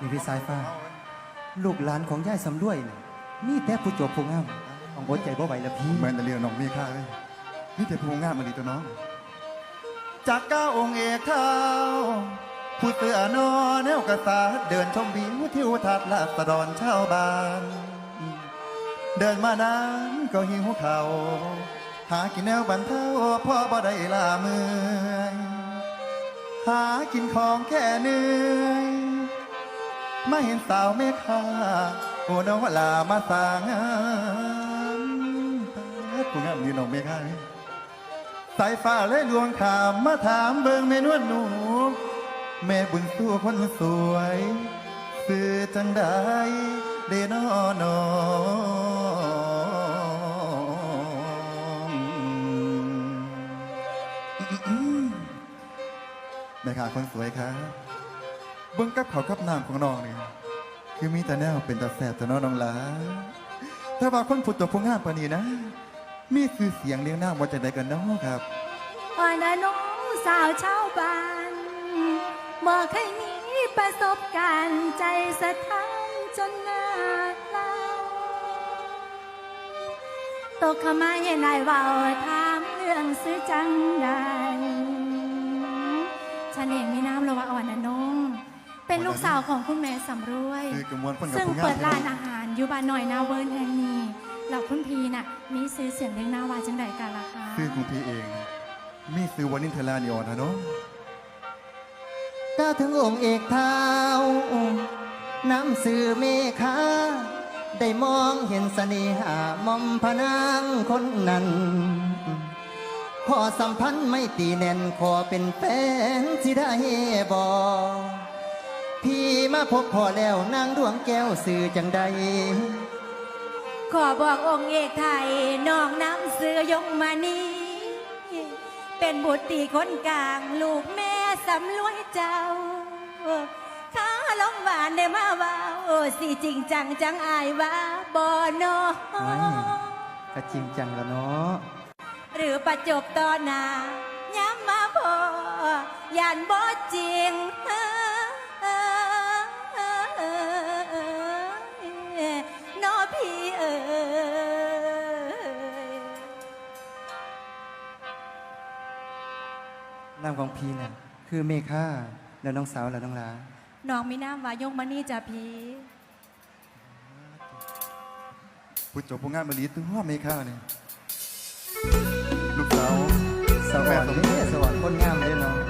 นี่พี่สายฟ้า ลูกหลานของย่ายสำด้วยนี่มีแต่ผู้จบผู้งามต้องอดใจบ่ไหวแล้วพี่แม่นแต่เรื่องน้องมีค่าเลยนี่แต่ผู้งามมาดีตัวน้อง จากเก้าองค์เอกเท้าผู้เสือนอแนวกษัตริย์เดินชมวิวทิวทัศน์ลาสดรชาวบ้าน เดินมานานก็หิวเขาวหากินแนวบันเทาพ่อบ่ได้ลาเมื่อยหากินของแค่เหนื่อย มาเห็นสาวเมฆาโอ้น้องลามาสางงามผู้งามยืนน้องเมฆานี่สายฟ้าเลยลวงขามมาถามเบิงเมนวลหนู แม่บุญสู้คนสวยสื่อจังได้เดนอนองแม่ขาคนสวยครับ เบิ้งกับเขากับน้ำของน้องนี่คือมีแต่แนวเป็นตาแสบแต่น้องน้องหลาถ้าว่าคนผุดตัวผู้งามปานนี้นะ มีคือเสียงเลี้ยงหน้าว่าจะได้กันน้องครับอ่อนน้องสาวชาวบ้านบ่เคยมีประสบการณ์ใจสะท้านจนหน้าเล่าตกขมาเห็นนายเว่าถามเรื่องซื้อจังใดฉันเองมีน้ำละว่าอ่อนนะน้อง เป็นลูกสาวของคุณแม่สำรวย คือกระมวลคนกับซึ่งผู้งามเปิดร้านใช่ไหมอาหารอยู่บ้านหน่อยนาเวิร์นแห่งนี้แล้วคุณพีน่ะมีซื้อเสียงเลี้ยงหน้าว่าจังใดกันล่ะคะคือคุณพี่เอง มีซื้อวานินเทลานิออนนะเนาะก้าวถึงองค์เอกเท้าน้ำสื่อเมฆาได้มองเห็นเสน่หามอมพนางคนนั้น ขอสัมพันธ์ไม่ตีแน่น ขอเป็นแฟนที่ได้บอ พี่มาพบพอแล้วนางดวงแก้วสื่อจังใด ขอบอกองค์เอกไทยน้องน้ำเสือยงมานีเป็นบุตรตีคนกลาง ลูกแม่สำรวยเจ้าข้าลงหวานได้มาว่าโอ้สิจริงจังจังอายว่าบ่นอไม่ก็จริงจังแล้วเนาะหรือประจบต่อหน้าย้ำมาพอยานบ่จริง นามของพี่น่ะคือเมฆาแล้วน้องสาวแล้วน้องหลาน้องมีน้ำวายงมานี่จ้ะพี่ผู้จบผู้งานมาลีตัวเมฆาเนี่ยลูกสาวสวรรค์เนี่ยสวรรค์คนงามเลยเนาะ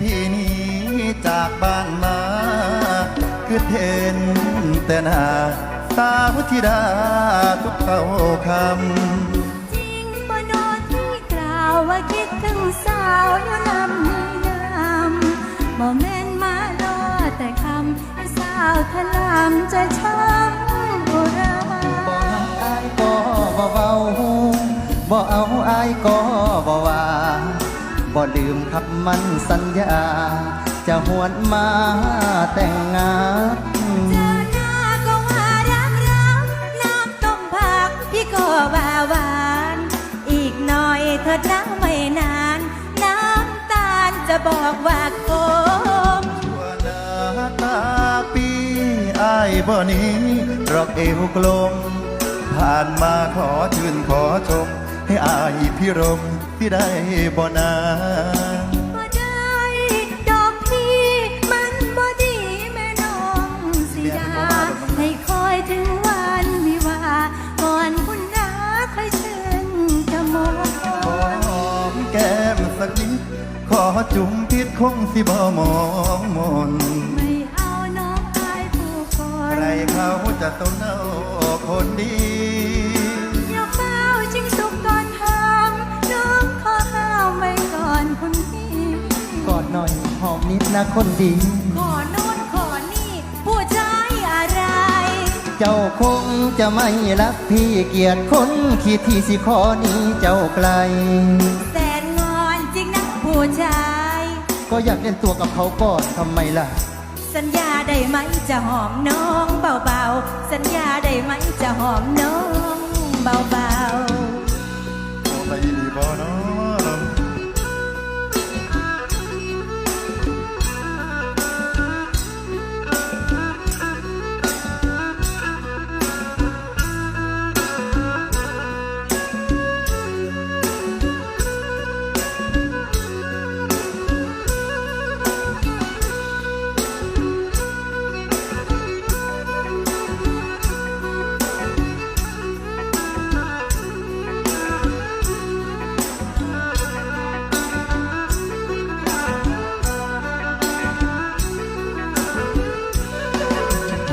พี่หนี้จากบ้านมา คือเห็นแต่หน้าสาวธิดาทุกเข้าคำ จริงบ่โนที่กล่าวว่าคิดถึงสาวอยู่ลำนี้น้ำบ่แม่นมาลอแต่คำให้สาวทะลำจะช้ำอุราบ่อายก็บ่เว้าบ่เอาอายก็บ่ว่าบ่ลืมคำ มันสัญญา จะหวนมาแต่งงานเจอหน้าก็ว่ารักรักน้ำต้มผักพี่ก็ว่าหวาน อีกหน่อยเถิดนะไม่นาน น้ำตาลจะบอกว่าโกมชั่วหน้าตาปีอายบ่นี้รอกเอวกลม ผ่านมาขอชื่นขอชม ให้อายพิรมที่ได้บ่นา จุ่มพิษคงสิบ่มองมนไม่เอาน้องอายผู้คนใครเขาจะต้องเอาคนดีอย่าเฝ้าชิงสุกก่อนทำน้องขอห้ามไว้ก่อนคุณพี่กอดหน่อยหอมนิดนะคนดีขอโน่นขอนี่ผู้ชายอะไร เจ้าคงจะไม่รักพี่เกียรติคนคิดที่สิขอหนี้เจ้าไกล แสนงอนจริงนะผู้ชาย ก็อยากเล่นตัวกับเขาก่อนทำไมล่ะ สัญญาได้ไหมจะหอมน้องเบาๆ สัญญาได้ไหมจะหอมน้องเบาๆ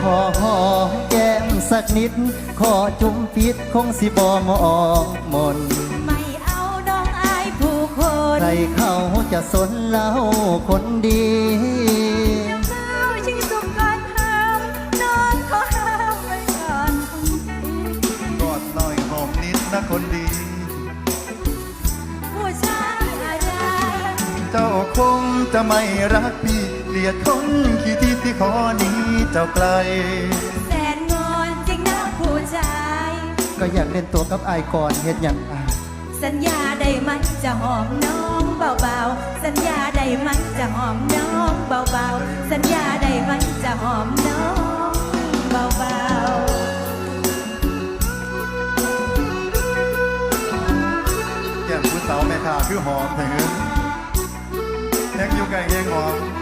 ขอหอมแก้มสักนิด ขอจุ่มปิดคงสิบอมองมนๆไม่เอาน้องอายผู้คน ใครเขาจะสนเล่าคนดี จะไม่รักพี่เกลียดคนขี้ที่ที่ขอหนี้เจ้าไกล แสนงอนจริงนะผู้ชาย ก็อยากเล่นตัวกับอายก่อนเฮ็ดอย่างอายสัญญาได้ไหมจะหอมน้องเบาๆ สัญญาได้ไหมจะหอมน้องเบาๆ สัญญาได้ไหมจะหอมน้องเบาๆ แก้มผู้สาวแม่ค้าคือหอมเถิงแฮงอ ยู่ไกลแฮงหอม